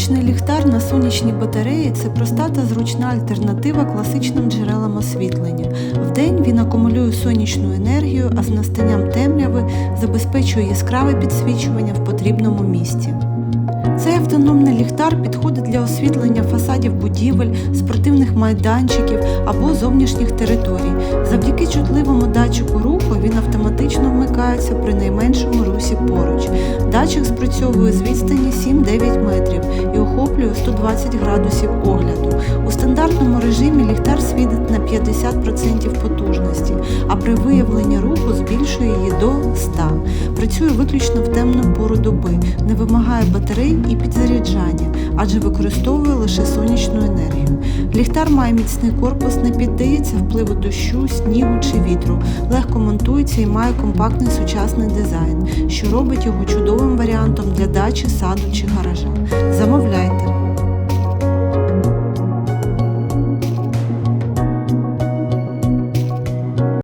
Сонячний ліхтар на сонячній батареї це проста та зручна альтернатива класичним джерелам освітлення. Вдень він акумулює сонячну енергію, а з настанням темряви забезпечує яскраве підсвічування в потрібному місці. Цей автономний ліхтар підходить для освітлення фасадів будівель, спортивних майданчиків або зовнішніх територій. Завдяки чутливому датчику руху він автоматично вмикається при найменшому русі поруч. Датчик спрацьовує з відстані 7-9 метрів і охоплює 120 градусів огляду. У стандартному режимі ліхтар світить на 50% потужності, а при виявленні руху збільшує її до 100. Працює виключно в темну пору доби, не вимагає батарей і підзаряджання, адже використовує лише сонячну енергію. Ліхтар має міцний корпус, не піддається впливу дощу, снігу чи вітру, легко монтується і має компактний сучасний дизайн, що робить його чудовим варіантом для дачі, саду чи гаража.